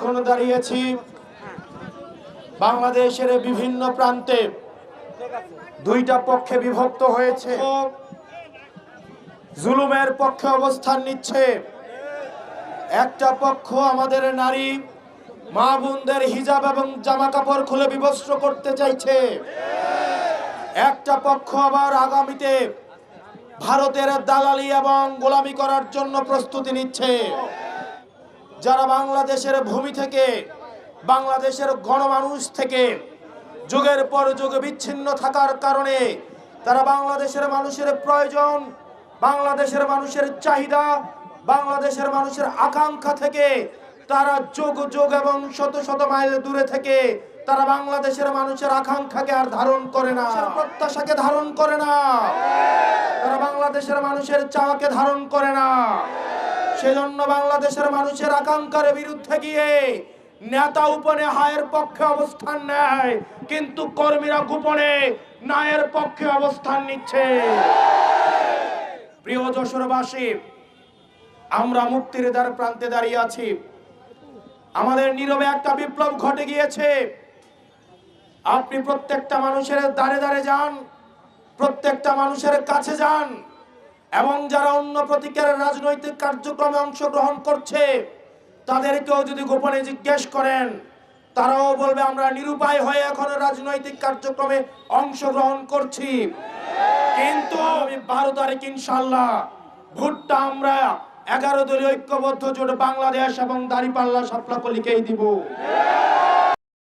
এখন দাঁড়িয়েছি বাংলাদেশের বিভিন্ন প্রান্তে। দুইটা পক্ষে বিভক্ত হয়েছে। জুলুমের পক্ষে অবস্থান নিচ্ছে। একটা পক্ষ আমাদের নারী, মা বোনদের হিজাব এবং জামা কাপড় খুলে বিবস্ত্র করতে চাইছে। একটা পক্ষ আবার আগামীতে ভারতের দালালি এবং গোলামি করার জন্য প্রস্তুতি নিচ্ছে। যারা বাংলাদেশের ভূমি থেকে বাংলাদেশের গণমানুষ থেকে যুগের পর যুগ বিচ্ছিন্ন থাকার কারণে তারা বাংলাদেশের মানুষের প্রয়োজন বাংলাদেশের মানুষের চাহিদা বাংলাদেশের মানুষের আকাঙ্ক্ষা থেকে তারা যোগ যোগ এবং শত শত মাইল দূরে থেকে তারা বাংলাদেশের মানুষের আকাঙ্ক্ষাকে আর ধারণ করে না। প্রত্যাশাকে ধারণ করে না। তারা বাংলাদেশের মানুষের চাওয়াকে ধারণ করে না। সেজন্য বাংলাদেশের মানুষের আকাঙ্ক্ষার বিরুদ্ধে গিয়ে নেতা উপনে হায়ের পক্ষে অবস্থান নেয়, কিন্তু কর্মীরা গোপনে নায়ের পক্ষে অবস্থান নিচ্ছে। প্রিয় যশোরবাসী, আমরা মুক্তির দ্বার প্রান্তে দাঁড়িয়ে আছি। আমাদের নীরবে একটা বিপ্লব ঘটে গিয়েছে। আপনি প্রত্যেকটা মানুষের দাঁড়ে দাঁড়ে যান, প্রত্যেকটা মানুষের কাছে যান। এবং যারা অন্য প্রতীকের রাজনৈতিক কার্যক্রমে অংশগ্রহণ করছে, তাদেরকেও যদি গোপনে জিজ্ঞেস করেন, তারাও বলবে, আমরা নিরুপায় হয়ে এখন রাজনৈতিক কার্যক্রমে অংশগ্রহণ করছি। কিন্তু আমি বারো তারিখ ইনশাল্লাহ ভোটটা আমরা এগারো দলীয় ঐক্যবদ্ধ জোট বাংলাদেশ এবং দাঁড়িপাল্লা সাপলাকলিকেই দিব।